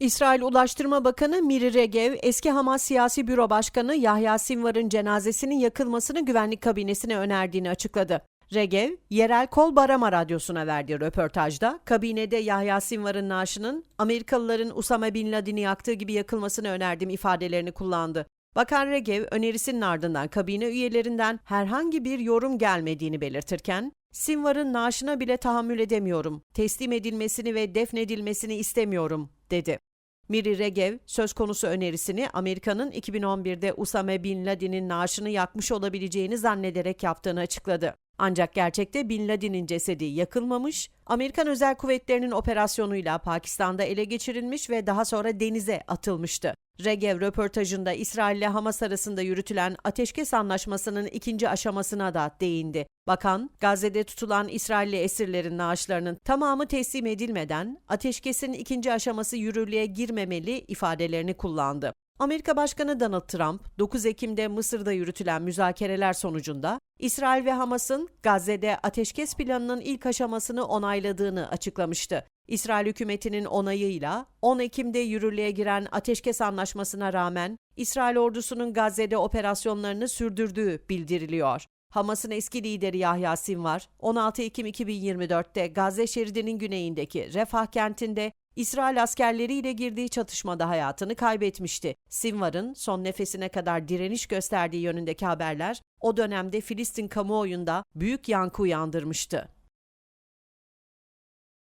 İsrail Ulaştırma Bakanı Miri Regev, eski Hamas Siyasi Büro Başkanı Yahya Sinvar'ın cenazesinin yakılmasını güvenlik kabinesine önerdiğini açıkladı. Regev, yerel Kol Barama Radyosu'na verdiği röportajda, kabinede Yahya Sinvar'ın naaşının Amerikalıların Usama Bin Laden'i yaktığı gibi yakılmasını önerdiğim ifadelerini kullandı. Bakan Regev, önerisinin ardından kabine üyelerinden herhangi bir yorum gelmediğini belirtirken, Sinvar'ın naaşına bile tahammül edemiyorum, teslim edilmesini ve defnedilmesini istemiyorum, dedi. Miri Regev, söz konusu önerisini Amerika'nın 2011'de Usame Bin Laden'in naaşını yakmış olabileceğini zannederek yaptığını açıkladı. Ancak gerçekte Bin Laden'in cesedi yakılmamış, Amerikan Özel Kuvvetleri'nin operasyonuyla Pakistan'da ele geçirilmiş ve daha sonra denize atılmıştı. Regev röportajında İsrail ile Hamas arasında yürütülen ateşkes anlaşmasının ikinci aşamasına da değindi. Bakan, Gazze'de tutulan İsrailli esirlerin naaşlarının tamamı teslim edilmeden ateşkesin ikinci aşaması yürürlüğe girmemeli ifadelerini kullandı. Amerika Başkanı Donald Trump, 9 Ekim'de Mısır'da yürütülen müzakereler sonucunda İsrail ve Hamas'ın Gazze'de ateşkes planının ilk aşamasını onayladığını açıklamıştı. İsrail hükümetinin onayıyla 10 Ekim'de yürürlüğe giren ateşkes anlaşmasına rağmen İsrail ordusunun Gazze'de operasyonlarını sürdürdüğü bildiriliyor. Hamas'ın eski lideri Yahya Sinvar, 16 Ekim 2024'te Gazze şeridinin güneyindeki Refah kentinde İsrail askerleriyle girdiği çatışmada hayatını kaybetmişti. Sinvar'ın son nefesine kadar direniş gösterdiği yönündeki haberler o dönemde Filistin kamuoyunda büyük yankı uyandırmıştı.